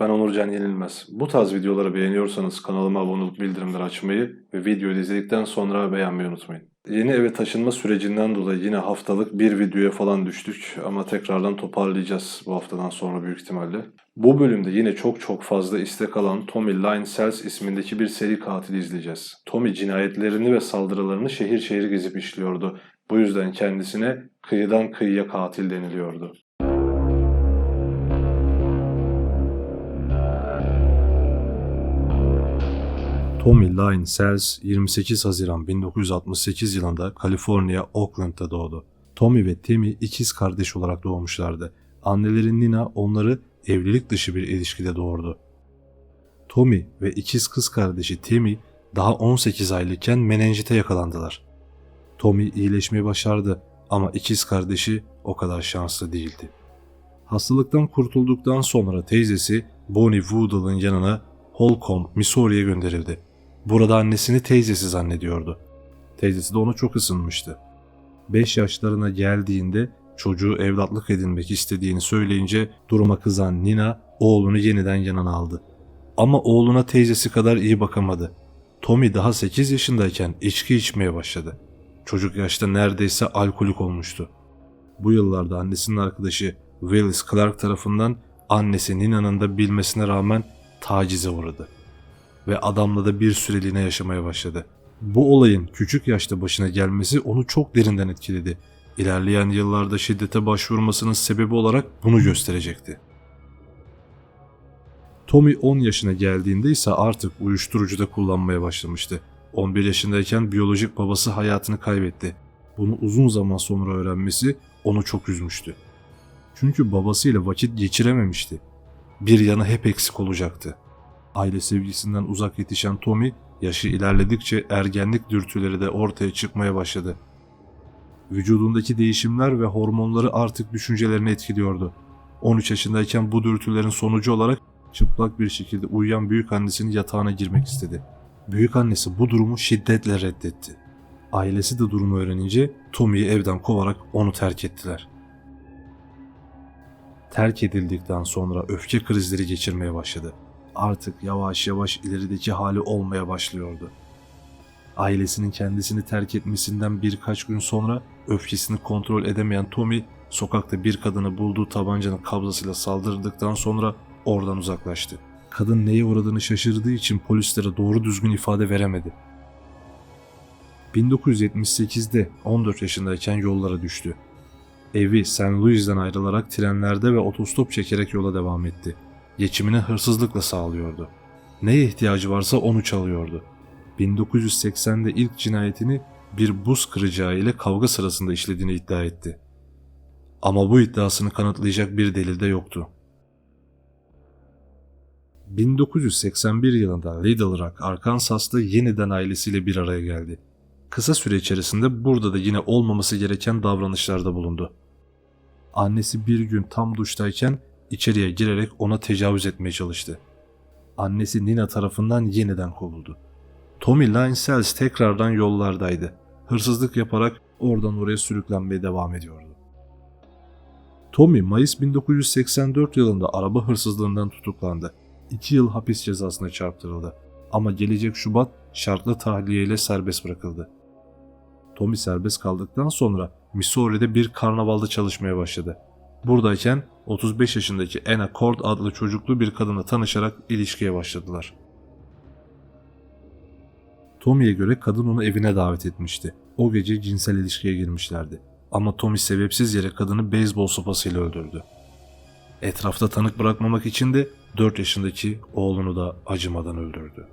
Ben Onurcan Yenilmez. Bu tarz videoları beğeniyorsanız kanalıma abone olup bildirimleri açmayı ve videoyu izledikten sonra beğenmeyi unutmayın. Yeni eve taşınma sürecinden dolayı yine haftalık bir videoya falan düştük ama tekrardan toparlayacağız bu haftadan sonra büyük ihtimalle. Bu bölümde yine çok çok fazla istek alan Tommy Line Sells ismindeki bir seri katili izleyeceğiz. Tommy cinayetlerini ve saldırılarını şehir şehir gezip işliyordu. Bu yüzden kendisine kıyıdan kıyıya katil deniliyordu. Tommy Line Sells 28 Haziran 1968 yılında Kaliforniya, Oakland'da doğdu. Tommy ve Tammy ikiz kardeş olarak doğmuşlardı. Anneleri Nina onları evlilik dışı bir ilişkide doğurdu. Tommy ve ikiz kız kardeşi Tammy daha 18 aylıkken menenjite yakalandılar. Tommy iyileşmeyi başardı ama ikiz kardeşi o kadar şanslı değildi. Hastalıktan kurtulduktan sonra teyzesi Bonnie Woodall'ın yanına Holcomb, Missouri'ye gönderildi. Burada annesini teyzesi zannediyordu. Teyzesi de ona çok ısınmıştı. 5 yaşlarına geldiğinde çocuğu evlatlık edinmek istediğini söyleyince duruma kızan Nina oğlunu yeniden yanına aldı. Ama oğluna teyzesi kadar iyi bakamadı. Tommy daha 8 yaşındayken içki içmeye başladı. Çocuk yaşta neredeyse alkolik olmuştu. Bu yıllarda annesinin arkadaşı Willis Clark tarafından annesi Nina'nın da bilmesine rağmen tacize uğradı. Ve adamla da bir süreliğine yaşamaya başladı. Bu olayın küçük yaşta başına gelmesi onu çok derinden etkiledi. İlerleyen yıllarda şiddete başvurmasının sebebi olarak bunu gösterecekti. Tommy 10 yaşına geldiğinde ise artık uyuşturucu da kullanmaya başlamıştı. 11 yaşındayken biyolojik babası hayatını kaybetti. Bunu uzun zaman sonra öğrenmesi onu çok üzmüştü. Çünkü babasıyla vakit geçirememişti. Bir yanı hep eksik olacaktı. Aile sevgisinden uzak yetişen Tommy, yaşı ilerledikçe ergenlik dürtüleri de ortaya çıkmaya başladı. Vücudundaki değişimler ve hormonları artık düşüncelerini etkiliyordu. 13 yaşındayken bu dürtülerin sonucu olarak çıplak bir şekilde uyuyan büyük annesinin yatağına girmek istedi. Büyük annesi bu durumu şiddetle reddetti. Ailesi de durumu öğrenince Tommy'yi evden kovarak onu terk ettiler. Terk edildikten sonra öfke krizleri geçirmeye başladı. Artık yavaş yavaş ilerideki hali olmaya başlıyordu. Ailesinin kendisini terk etmesinden birkaç gün sonra öfkesini kontrol edemeyen Tommy sokakta bir kadını bulduğu tabancanın kabzasıyla saldırdıktan sonra oradan uzaklaştı. Kadın neye uğradığını şaşırdığı için polislere doğru düzgün ifade veremedi. 1978'de 14 yaşındayken yollara düştü. Evi St. Louis'den ayrılarak trenlerde ve otostop çekerek yola devam etti. Geçimini hırsızlıkla sağlıyordu. Neye ihtiyacı varsa onu çalıyordu. 1980'de ilk cinayetini bir buz kıracağı ile kavga sırasında işlediğini iddia etti. Ama bu iddiasını kanıtlayacak bir delil de yoktu. 1981 yılında Little Rock, Arkansas'ta yeniden ailesiyle bir araya geldi. Kısa süre içerisinde burada da yine olmaması gereken davranışlarda bulundu. Annesi bir gün tam duştayken içeriye girerek ona tecavüz etmeye çalıştı. Annesi Nina tarafından yeniden kovuldu. Tommy Line Sells tekrardan yollardaydı. Hırsızlık yaparak oradan oraya sürüklenmeye devam ediyordu. Tommy Mayıs 1984 yılında araba hırsızlığından tutuklandı. 2 yıl hapis cezasına çarptırıldı. Ama gelecek Şubat şartlı tahliye ile serbest bırakıldı. Tommy serbest kaldıktan sonra Missouri'de bir karnavalda çalışmaya başladı. Buradayken 35 yaşındaki Anna Cord adlı çocuklu bir kadınla tanışarak ilişkiye başladılar. Tommy'ye göre kadın onu evine davet etmişti. O gece cinsel ilişkiye girmişlerdi. Ama Tommy sebepsiz yere kadını beyzbol sopasıyla öldürdü. Etrafta tanık bırakmamak için de 4 yaşındaki oğlunu da acımadan öldürdü.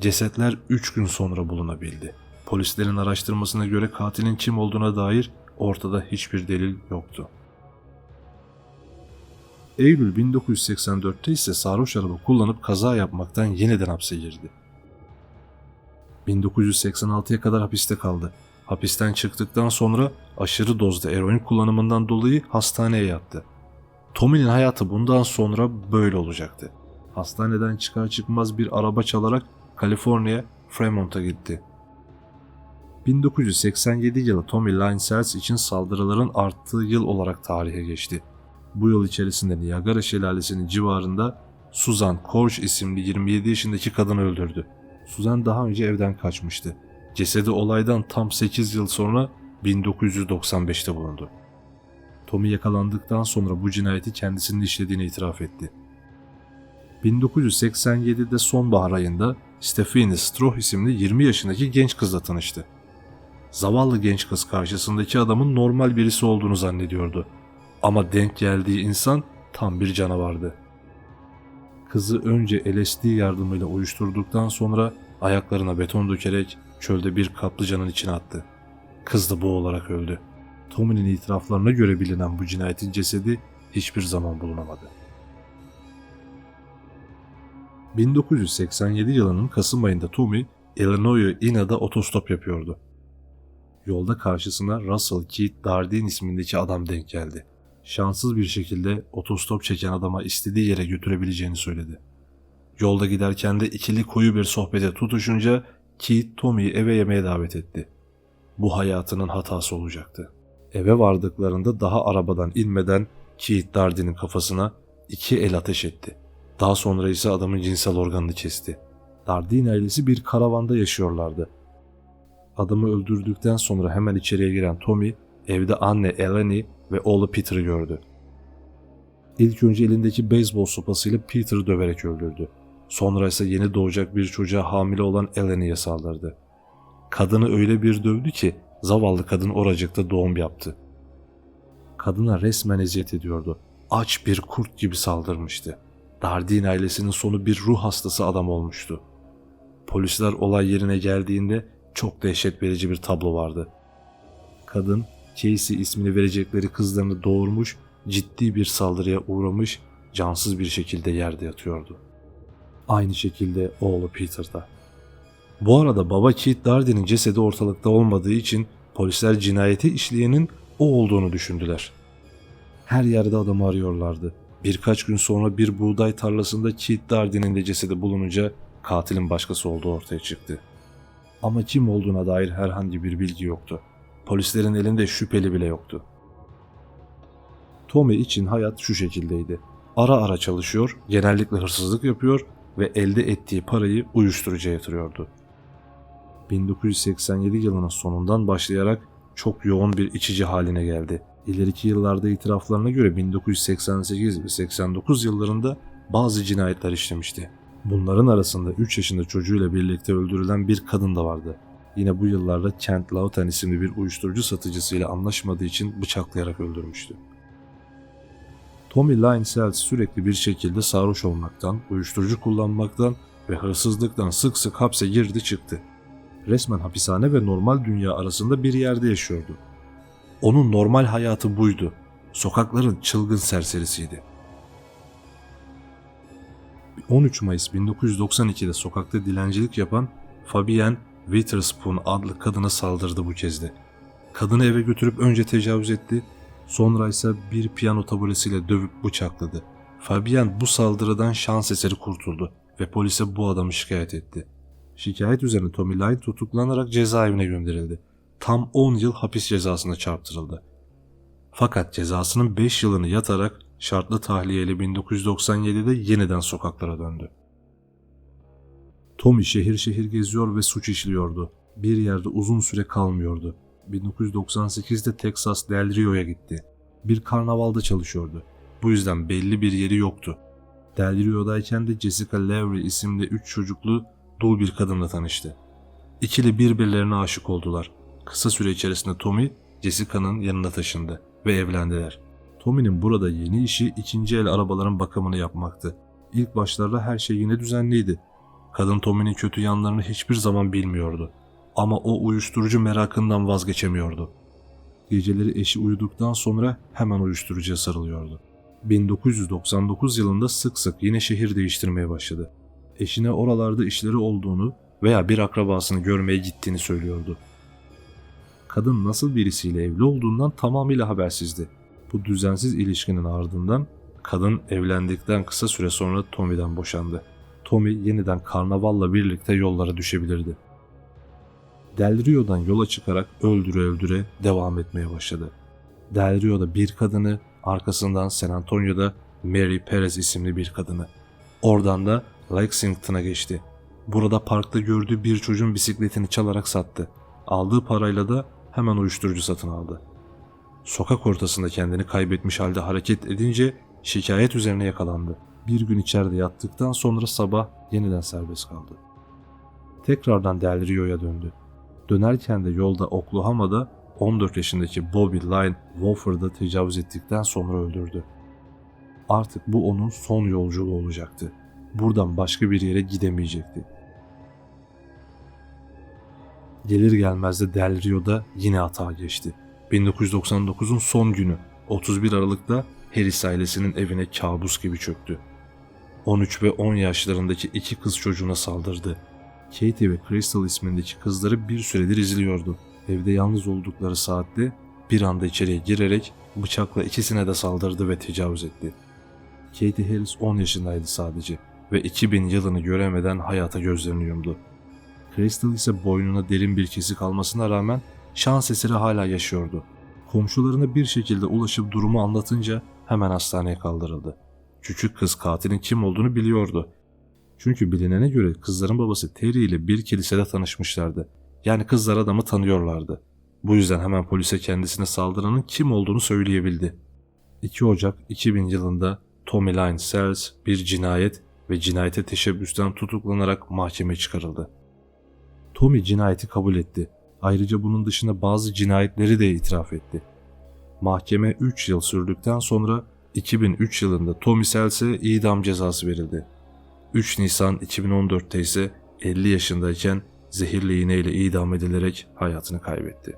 Cesetler 3 gün sonra bulunabildi. Polislerin araştırmasına göre katilin kim olduğuna dair ortada hiçbir delil yoktu. Eylül 1984'te ise sarhoş araba kullanıp kaza yapmaktan yeniden hapse girdi. 1986'ya kadar hapiste kaldı. Hapisten çıktıktan sonra aşırı dozda eroin kullanımından dolayı hastaneye yattı. Tommy'nin hayatı bundan sonra böyle olacaktı. Hastaneden çıkar çıkmaz bir araba çalarak Kaliforniya, Fremont'a gitti. 1987 yılı Tommy Line Sells için saldırıların arttığı yıl olarak tarihe geçti. Bu yıl içerisinde Niagara Şelalesi'nin civarında Susan Korş isimli 27 yaşındaki kadını öldürdü. Susan daha önce evden kaçmıştı. Cesedi olaydan tam 8 yıl sonra 1995'te bulundu. Tommy yakalandıktan sonra bu cinayeti kendisinin işlediğini itiraf etti. 1987'de sonbahar ayında Stephanie Stroh isimli 20 yaşındaki genç kızla tanıştı. Zavallı genç kız karşısındaki adamın normal birisi olduğunu zannediyordu. Ama denk geldiği insan tam bir canavardı. Kızı önce LSD yardımıyla uyuşturduktan sonra ayaklarına beton dökerek çölde bir kaplıcanın içine attı. Kız da boğularak öldü. Tommy'nin itiraflarına göre bilinen bu cinayetin cesedi hiçbir zaman bulunamadı. 1987 yılının Kasım ayında Tommy, Illinois Ina'da otostop yapıyordu. Yolda karşısına Russell Keith Dardine ismindeki adam denk geldi. Şanssız bir şekilde otostop çeken adama istediği yere götürebileceğini söyledi. Yolda giderken de ikili koyu bir sohbete tutuşunca Keith Tommy'yi eve yemeğe davet etti. Bu hayatının hatası olacaktı. Eve vardıklarında daha arabadan inmeden Keith Dardine'in kafasına iki el ateş etti. Daha sonra ise adamın cinsel organını kesti. Dardine ailesi bir karavanda yaşıyorlardı. Adamı öldürdükten sonra hemen içeriye giren Tommy evde anne Eleni ve oğlu Peter'ı gördü. İlk önce elindeki beyzbol sopasıyla Peter'ı döverek öldürdü. Sonra ise yeni doğacak bir çocuğa hamile olan Eleni'ye saldırdı. Kadını öyle bir dövdü ki zavallı kadın oracıkta doğum yaptı. Kadına resmen eziyet ediyordu. Aç bir kurt gibi saldırmıştı. Dardine ailesinin sonu bir ruh hastası adam olmuştu. Polisler olay yerine geldiğinde çok dehşet verici bir tablo vardı. Kadın, Casey ismini verecekleri kızlarını doğurmuş, ciddi bir saldırıya uğramış, cansız bir şekilde yerde yatıyordu. Aynı şekilde oğlu Peter da. Bu arada baba Keith Dardy'nin cesedi ortalıkta olmadığı için polisler cinayeti işleyenin o olduğunu düşündüler. Her yerde adamı arıyorlardı. Birkaç gün sonra bir buğday tarlasında Keith Dardy'nin de cesedi bulununca katilin başkası olduğu ortaya çıktı. Ama kim olduğuna dair herhangi bir bilgi yoktu. Polislerin elinde şüpheli bile yoktu. Tommy için hayat şu şekildeydi. Ara ara çalışıyor, genellikle hırsızlık yapıyor ve elde ettiği parayı uyuşturucuya yatırıyordu. 1987 yılının sonundan başlayarak çok yoğun bir içici haline geldi. İleriki yıllarda itiraflarına göre 1988 ve 89 yıllarında bazı cinayetler işlemişti. Bunların arasında 3 yaşında çocuğuyla birlikte öldürülen bir kadın da vardı. Yine bu yıllarda Kent Lawton isimli bir uyuşturucu satıcısıyla anlaşmadığı için bıçaklayarak öldürmüştü. Tommy Line Sells sürekli bir şekilde sarhoş olmaktan, uyuşturucu kullanmaktan ve hırsızlıktan sık sık hapse girdi çıktı. Resmen hapishane ve normal dünya arasında bir yerde yaşıyordu. Onun normal hayatı buydu. Sokakların çılgın serserisiydi. 13 Mayıs 1992'de sokakta dilencilik yapan Fabienne Witherspoon adlı kadına saldırdı bu kez de. Kadını eve götürüp önce tecavüz etti, sonra ise bir piyano tabulesiyle dövüp bıçakladı. Fabienne bu saldırıdan şans eseri kurtuldu ve polise bu adamı şikayet etti. Şikayet üzerine Tommy Line tutuklanarak cezaevine gönderildi. Tam 10 yıl hapis cezasına çarptırıldı. Fakat cezasının 5 yılını yatarak şartlı tahliyeyle 1997'de yeniden sokaklara döndü. Tommy şehir şehir geziyor ve suç işliyordu. Bir yerde uzun süre kalmıyordu. 1998'de Texas Del Rio'ya gitti. Bir karnavalda çalışıyordu. Bu yüzden belli bir yeri yoktu. Del Rio'dayken de Jessica Lowry isimli 3 çocuklu dul bir kadınla tanıştı. İkili birbirlerine aşık oldular. Kısa süre içerisinde Tommy, Jessica'nın yanına taşındı ve evlendiler. Tommy'nin burada yeni işi ikinci el arabaların bakımını yapmaktı. İlk başlarda her şey yine düzenliydi. Kadın Tommy'nin kötü yanlarını hiçbir zaman bilmiyordu. Ama o uyuşturucu merakından vazgeçemiyordu. Geceleri eşi uyuduktan sonra hemen uyuşturucuya sarılıyordu. 1999 yılında sık sık yine şehir değiştirmeye başladı. Eşine oralarda işleri olduğunu veya bir akrabasını görmeye gittiğini söylüyordu. Kadın nasıl birisiyle evli olduğundan tamamıyla habersizdi. Bu düzensiz ilişkinin ardından kadın evlendikten kısa süre sonra Tommy'den boşandı. Tommy yeniden karnavalla birlikte yollara düşebilirdi. Del Rio'dan yola çıkarak öldüre öldüre devam etmeye başladı. Del Rio'da bir kadını, arkasından San Antonio'da Mary Perez isimli bir kadını. Oradan da Lexington'a geçti. Burada parkta gördüğü bir çocuğun bisikletini çalarak sattı. Aldığı parayla da hemen uyuşturucu satın aldı. Sokak ortasında kendini kaybetmiş halde hareket edince şikayet üzerine yakalandı. Bir gün içeride yattıktan sonra sabah yeniden serbest kaldı. Tekrardan Del Rio'ya döndü. Dönerken de yolda Oklahoma'da 14 yaşındaki Bobby Line Wofford'a tecavüz ettikten sonra öldürdü. Artık bu onun son yolculuğu olacaktı. Buradan başka bir yere gidemeyecekti. Gelir gelmez de Del Rio'da yine hata geçti. 1999'un son günü 31 Aralık'ta Harris ailesinin evine kabus gibi çöktü. 13 ve 10 yaşlarındaki iki kız çocuğuna saldırdı. Katie ve Crystal ismindeki kızları bir süredir izliyordu. Evde yalnız oldukları saatte bir anda içeriye girerek bıçakla ikisine de saldırdı ve tecavüz etti. Katie Harris 10 yaşındaydı sadece ve 2000 yılını göremeden hayata gözlerini yumdu. Crystal ise boynuna derin bir kesik almasına rağmen şans eseri hala yaşıyordu. Komşularına bir şekilde ulaşıp durumu anlatınca hemen hastaneye kaldırıldı. Küçük kız katilin kim olduğunu biliyordu. Çünkü bilinene göre kızların babası Terry ile bir kilisede tanışmışlardı. Yani kızlar adamı tanıyorlardı. Bu yüzden hemen polise kendisine saldıranın kim olduğunu söyleyebildi. 2 Ocak 2000 yılında Tommy Line Sells bir cinayet ve cinayete teşebbüsten tutuklanarak mahkemeye çıkarıldı. Tommy cinayeti kabul etti. Ayrıca bunun dışında bazı cinayetleri de itiraf etti. Mahkeme 3 yıl sürdükten sonra 2003 yılında Tommy Sells'e idam cezası verildi. 3 Nisan 2014'te ise 50 yaşındayken zehirli iğneyle idam edilerek hayatını kaybetti.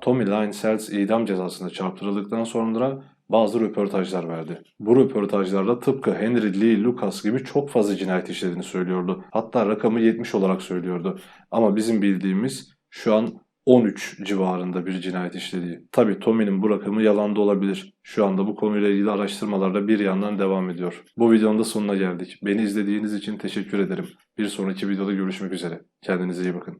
Tommy Line Sells idam cezasına çarptırıldıktan sonra bazı röportajlar verdi. Bu röportajlarda tıpkı Henry Lee Lucas gibi çok fazla cinayet işlediğini söylüyordu. Hatta rakamı 70 olarak söylüyordu. Ama bizim bildiğimiz şu an 13 civarında bir cinayet işlediği. Tabi Tommy'nin bu rakamı yalan da olabilir. Şu anda bu konuyla ilgili araştırmalar da bir yandan devam ediyor. Bu videonun da sonuna geldik. Beni izlediğiniz için teşekkür ederim. Bir sonraki videoda görüşmek üzere. Kendinize iyi bakın.